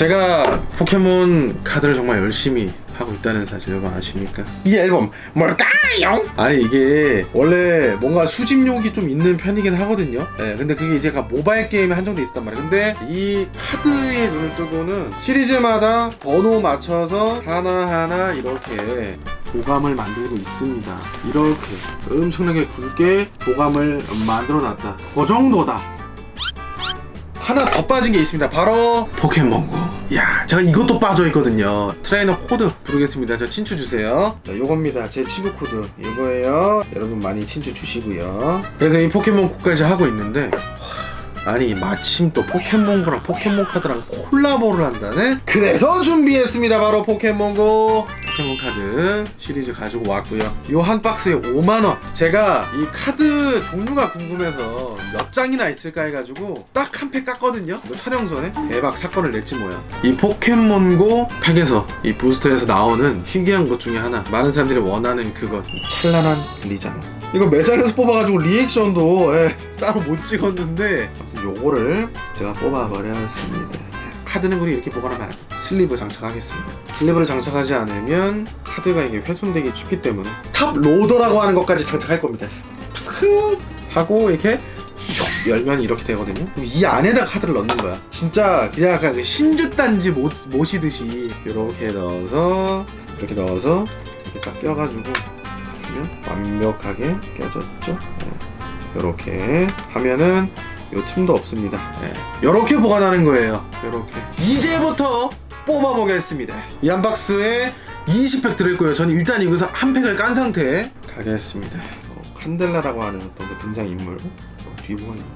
제가 포켓몬 카드를 정말 열심히 하고 있다는 사실 여러분 아십니까? 이 앨범 뭘까요? 아니 이게 원래 뭔가 수집욕이 좀 있는 편이긴 하거든요. 예, 근데 그게 이제 가 모바일 게임에 한정돼 있었단 말이에요. 근데 이 카드에 눈을 뜨고는 시리즈마다 번호 맞춰서 하나하나 이렇게 보감을 만들고 있습니다. 이렇게 엄청나게 굵게 보감을 만들어 놨다. 그 정도다. 하나 더 빠진 게 있습니다. 바로 포켓몬고. 야, 제가 이것도 빠져 있거든요. 트레이너 코드 부르겠습니다. 저 친추 주세요. 자, 요겁니다. 제 친구 코드. 이거예요. 여러분 많이 친추 주시고요. 그래서 이 포켓몬고까지 하고 있는데 와, 아니 마침 또 포켓몬고랑 포켓몬 카드랑 콜라보를 한다네. 그래서 준비했습니다. 바로 포켓몬고. 포켓몬 카드 시리즈 가지고 왔고요. 요 한 박스에 5만 원. 제가 이 카드 종류가 궁금해서 몇 장이나 있을까 해가지고 딱 한 팩 깠거든요. 이거 촬영 전에 대박 사건을 냈지 뭐야. 이 포켓몬고 팩에서 이 부스터에서 나오는 희귀한 것 중에 하나. 많은 사람들이 원하는 그것. 이 찬란한 리자노. 이거 매장에서 뽑아가지고 리액션도 예, 따로 못 찍었는데 요거를 제가 뽑아버렸습니다. 카드는 우리 이렇게 보관하면 안 돼. 슬리브 장착하겠습니다. 슬리브를 장착하지 않으면 카드가 이게 훼손되기 쉽기 때문에 탑 로더라고 하는 것까지 장착할 겁니다. 슥 하고 이렇게 슉 열면 이렇게 되거든요. 그럼 이 안에다 카드를 넣는 거야. 진짜 그냥 약간 그 신주 단지 모, 모시듯이 이렇게 넣어서 이렇게 넣어서 이렇게 딱 껴가지고 하면 완벽하게 껴졌죠. 이렇게 하면은 요 틈도 없습니다. 이렇게 보관하는 거예요. 이렇게 이제부터 뽑아보겠습니다. 이 한 박스에 20팩 들어있고요. 저는 일단 여기서 한 팩을 깐 상태 가겠습니다. 어, 칸델라라고 하는 어떤 그 등장 인물 어, 뒤에 뭐가 있나?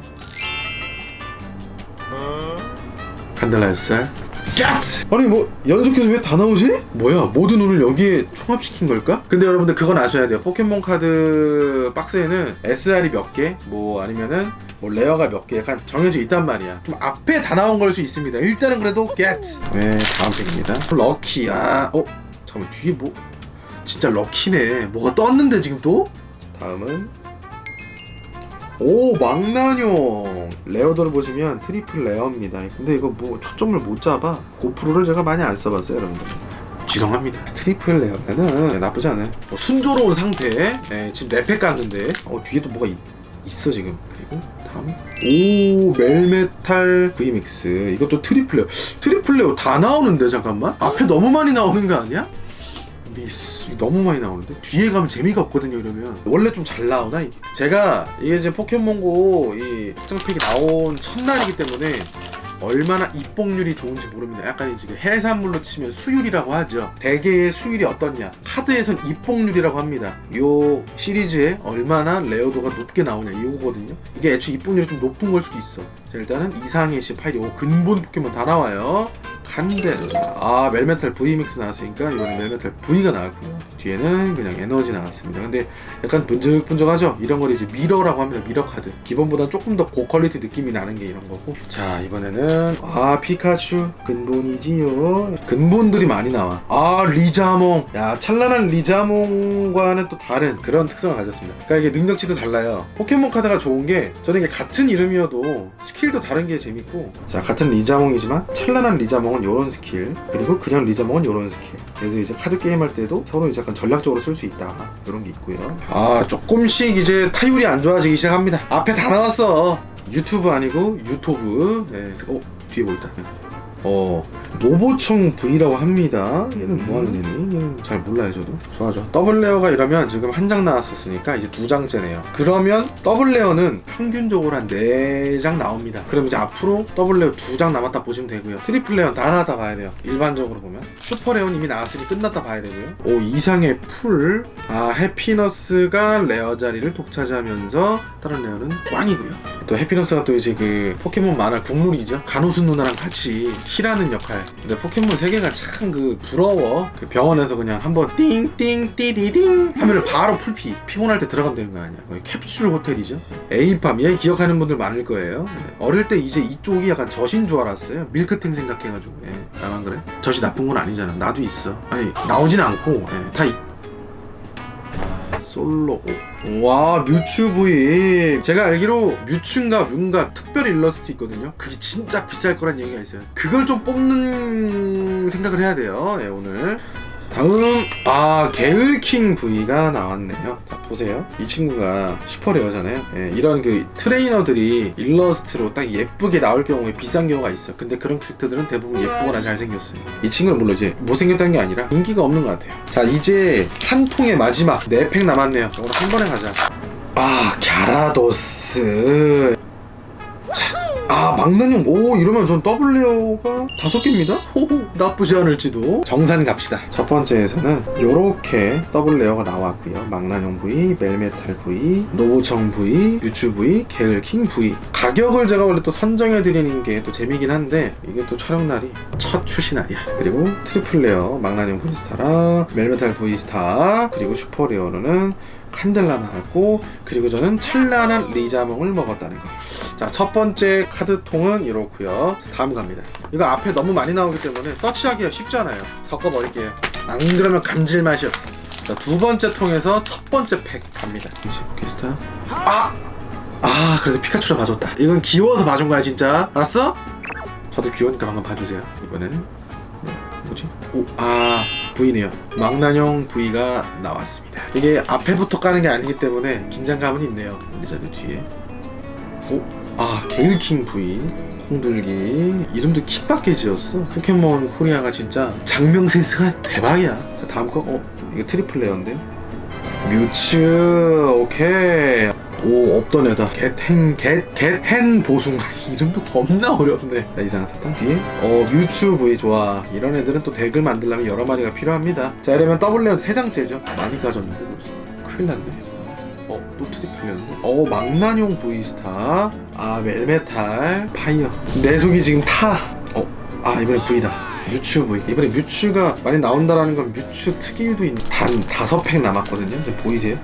칸델라 SR 갓! 아니 뭐 연속해서 왜 다 나오지? 뭐야 모든 운을 여기에 총합시킨 걸까? 근데 여러분들 그건 아셔야 돼요 포켓몬 카드 박스에는 SR이 몇 개, 뭐 아니면은 뭐 레어가 몇 개 약간 정해져 있단 말이야 좀 앞에 다 나온 걸 수 있습니다 일단은 그래도 겟! 네 다음 팩입니다 럭키 아 어? 잠깐만 뒤에 뭐 진짜 럭키네 뭐가 떴는데 지금 또? 다음은 오 망나뇽. 레어더를 보시면 트리플 레어입니다. 근데 이거 뭐 초점을 못 잡아. 고프로를 제가 많이 안 써봤어요 여러분들. 죄송합니다. 트리플 레어는 네, 나쁘지 않아요. 어, 순조로운 상태. 네, 지금 4팩 깠는데. 어 뒤에도 뭐가 있, 있어 지금. 그리고 다음. 오 멜메탈 VMX 이것도 트리플 레어. 트리플 레어 다 나오는데 잠깐만. 앞에 너무 많이 나오는 거 아니야? 미스 너무 많이 나오는데 뒤에 가면 재미가 없거든요 이러면 원래 좀 잘 나오나 이게 제가 이게 이제 포켓몬고 이 특정팩이 나온 첫날이기 때문에 얼마나 입봉률이 좋은지 모릅니다. 약간 이제 그 해산물로 치면 수율이라고 하죠. 대개의 수율이 어떻냐? 카드에선 입봉률이라고 합니다. 요 시리즈에 얼마나 레어도가 높게 나오냐 이거거든요. 이게 애초에 입봉률이 좀 높은 걸 수도 있어. 자 일단은 이상의 시 파이리 오 근본 포켓몬 다 나와요. 칸델라 아 멜메탈 V믹스 나왔으니까 이번에 멜메탈 V가 나왔고요. 뒤에는 그냥 에너지 나왔습니다. 근데 약간 분적분적하죠? 이런 걸 이제 미러라고 합니다. 미러 카드. 기본보다 조금 더 고퀄리티 느낌이 나는 게 이런 거고. 자 이번에는 아 피카츄. 근본이지요. 근본들이 많이 나와. 아 리자몽. 야 찬란한 리자몽과는 또 다른 그런 특성을 가졌습니다. 그러니까 이게 능력치도 달라요. 포켓몬 카드가 좋은 게 저는 이게 같은 이름이어도 스킬도 다른 게 재밌고. 자 같은 리자몽이지만 찬란한 리자몽은 요런 스킬 그리고 그냥 리자몽은 요런 스킬. 그래서 이제 카드 게임 할 때도 서로 이제 약간 전략적으로 쓸 수 있다. 이런 게 있고요. 아 조금씩 이제 타율이 안 좋아지기 시작합니다. 앞에 다 나왔어. 유튜브 아니고 유튜브. 네. 어 뒤에 뭐 있다. 어 노보청 V라고 합니다. 얘는 뭐 하는 애니? 얘는 잘 몰라요 저도. 좋아죠. 더블 레어가 이러면 지금 한 장 나왔었으니까 이제 두 장째네요. 그러면 더블 레어는 평균적으로 한 네 장 나옵니다. 그럼 이제 앞으로 더블 레어 두 장 남았다 보시면 되고요. 트리플 레어는 다 나왔다 봐야 돼요. 일반적으로 보면 슈퍼 레어는 이미 나왔으니 끝났다 봐야 되고요. 오 이상의 풀. 아 해피너스가 레어 자리를 독차지하면서 다른 레어는 꽝이고요. 또 해피너스가 또 이제 그 포켓몬 만화 국룰이죠. 간호순 누나랑 같이 힐하는 역할. 근데 포켓몬 세계가 참 그 부러워. 그 병원에서 그냥 한번 띵띵 띠디딩 하면 바로 풀피. 피곤할 때 들어가면 되는 거 아니야. 거의 캡슐 호텔이죠. 에이팜 얘 기억하는 분들 많을 거예요. 네. 어릴 때 이제 이쪽이 약간 젖인 줄 알았어요. 밀크탱 생각해가지고. 예. 나만 그래? 젖이 나쁜 건 아니잖아. 나도 있어. 아니 나오진 않고 예. 다 있. 솔로. 와 뮤츠 V 제가 알기로 뮤츠인가 뮤인가 특별 일러스트 있거든요. 그게 진짜 비쌀 거란 얘기가 있어요. 그걸 좀 뽑는 생각을 해야 돼요. 예, 오늘 다음 아 게을킹 V가 나왔네요. 자 보세요. 이 친구가 슈퍼레어잖아요. 예, 이런 그 트레이너들이 일러스트로 딱 예쁘게 나올 경우에 비싼 경우가 있어 근데 그런 캐릭터들은 대부분 예쁘거나 잘생겼어요. 이 친구는 물론 이제 못생겼다는 게 아니라 인기가 없는 것 같아요. 자 이제 한 통의 마지막 네팩 남았네요. 오늘 한 번에 가자. 아 갸라도스 아 막나뇽 오 이러면 전 더블 레어가 다섯 개입니다? 호호 나쁘지 않을지도. 정산 갑시다. 첫 번째에서는 요렇게 더블 레어가 나왔고요. 막나뇽 V 멜메탈 V 노보청 V 유추 V 게을킹 V 가격을 제가 원래 또 선정해 드리는 게 또 재미긴 한데 이게 또 촬영 날이 첫 출시 날이야. 그리고 트리플 레어 막나뇽 V스타랑 멜메탈 V스타 그리고 슈퍼 레어로는 칸델라 나왔고 그리고 저는 찬란한 리자몽을 먹었다는 거. 자, 첫 번째 카드통은 이렇고요. 다음 갑니다. 이거 앞에 너무 많이 나오기 때문에 서치하기가 쉽잖아요. 섞어버릴게요. 안 그러면 감질 맛이 없어. 자, 두 번째 통에서 첫 번째 팩 갑니다. 게스타. 아! 아, 그래도 피카츄를 봐줬다. 이건 귀여워서 봐준 거야, 진짜. 알았어? 저도 귀여우니까 방금 봐주세요. 이번에는. 네, 뭐지? 오, 아, V네요. 망나뇽 V가 나왔습니다. 이게 앞에부터 까는 게 아니기 때문에 긴장감은 있네요. 의자는 뒤에. 오, 아, 게일킹 V. 콩들기 이름도 킥밖에 지었어 포켓몬 코리아가 진짜 장명 센스가 대박이야 자 다음 거 어? 이거 트리플 레어인데 뮤츠 오케이 오 없던 애다 겟행 겟겟헨 보숭 이름도 겁나 어렵네 자 이상한 사탕 뒤에 어 뮤츠 V 좋아 이런 애들은 또 덱을 만들려면 여러 마리가 필요합니다 자 이러면 더블 레어 세 장째죠 많이 가졌는데 벌써 큰일 났네 어, 또 트리플이었네. 어, 망나뇽 V스타. 아, 멜메탈. 파이어. 내 속이 지금 타. 어, 아, 이번에 V다. 뮤츠 V. 이번에 뮤츠가 많이 나온다라는 건 뮤츠 특일도 있는 단 다섯 팩 남았거든요. 보이세요?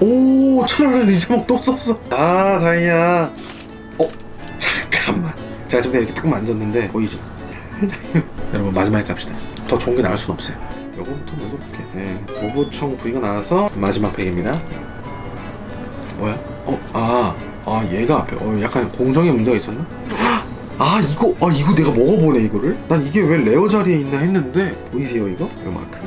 오, 천원을 리자목 또 썼어. 아, 다행이야. 어, 잠깐만. 제가 지금 이렇게 딱 만졌는데 보이죠? 살짝. 여러분 마지막에 갑시다. 더 좋은 게 나올 순 없어요. 요거부터 먼저 볼게. 네. 도보청 V가 나와서 마지막 팩입니다. 뭐야? 어, 아, 아 얘가 앞에. 어, 약간 공정에 문제가 있었나? 아 이거, 아 이거 내가 먹어보네 이거를. 난 이게 왜 레어 자리에 있나 했는데 보이세요 이거? 이거 마크.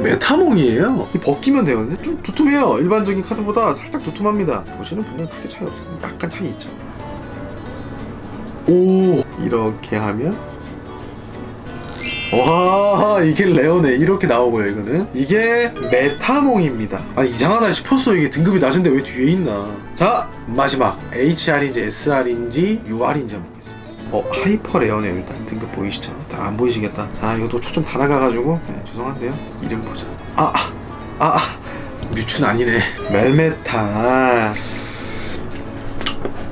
메타몽이에요. 이 벗기면 되거든요. 좀 두툼해요. 일반적인 카드보다 살짝 두툼합니다. 보시는 분은 크게 차이 없습니다. 약간 차이 있죠. 오 이렇게 하면 와 이게 레어네 이렇게 나오고요 이거는 이게 메타몽입니다 아 이상하다 싶었어 이게 등급이 낮은데 왜 뒤에 있나 자 마지막 HR인지 SR인지 UR인지 한번 보겠습니다 어 하이퍼 레어네 일단. 등급 보이시죠? 다 안 보이시겠다. 자 이것도 초점 다 나가가지고. 네, 죄송한데요. 이름 보자. 아아아 아, 아, 뮤츠는 아니네. 멜메타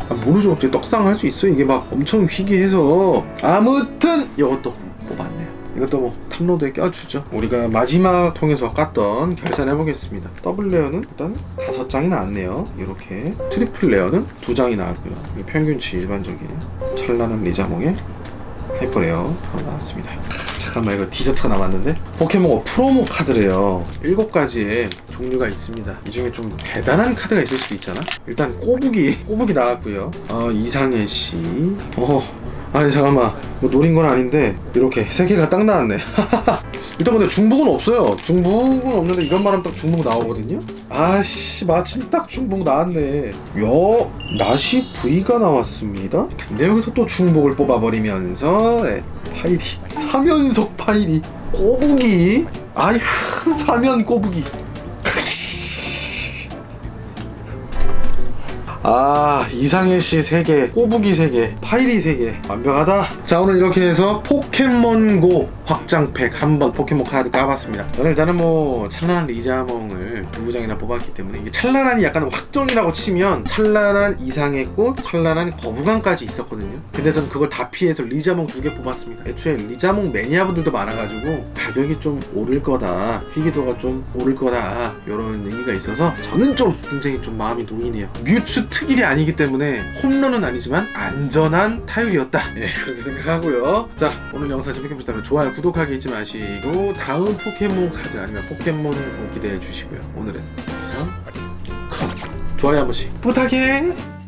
아, 모르죠. 어째 떡상 할 수 있어. 이게 막 엄청 희귀해서. 아무튼 이것도 뽑았네요. 이것도 뭐 탑로드에 껴주죠. 우리가 마지막 통해서 깠던 결산해 보겠습니다. 더블 레어는 일단 다섯 장이 나왔네요. 이렇게 트리플 레어는 두 장이 나왔고요. 평균치 일반적인 찬란한 리자몽의 하이퍼 레어 나왔습니다. 잠깐만 이거 디저트가 남았는데 포켓몬 프로모 카드래요 일곱 가지의 종류가 있습니다 이 중에 좀 대단한 카드가 있을 수도 있잖아 일단 꼬부기 꼬부기 나왔고요 어 이상해 씨 어 아니 잠깐만. 뭐 노린 건 아닌데 이렇게 세 개가 딱 나왔네. 일단 근데 중복은 없어요. 중복은 없는데 이런 말하면 딱 중복 나오거든요? 아씨 마침 딱 중복 나왔네. 여 나시 V가 나왔습니다. 근데 여기서 또 중복을 뽑아버리면서 네, 파이리 3연속 파이리 꼬부기. 아이 사면 꼬부기 아 이상해 씨 3개 꼬부기 3개 파이리 3개 완벽하다. 자 오늘 이렇게 해서 포켓몬고 확장팩 한번 포켓몬 카드 까봤습니다. 저는 일단은 뭐 찬란한 리자몽을 두 장이나 뽑았기 때문에 이게 찬란한이 약간 확정이라고 치면 찬란한 이상의 꽃 찬란한 거부감까지 있었거든요. 근데 저는 그걸 다 피해서 리자몽 두 개 뽑았습니다. 애초에 리자몽 매니아분들도 많아가지고 가격이 좀 오를 거다 희귀도가 좀 오를 거다 이런 얘기가 있어서 저는 좀 굉장히 좀 마음이 놓이네요. 뮤츠 특일이 아니기 때문에 홈런은 아니지만 안전한 타율이었다. 예 그렇게 생각하고요. 자 오늘 영상 재밌게 보셨다면 좋아요 구독하기 잊지 마시고 다음 포켓몬 카드 아니면 포켓몬 기대해 주시고요. 오늘은 이상 컷. 좋아요 한 번씩 부탁해.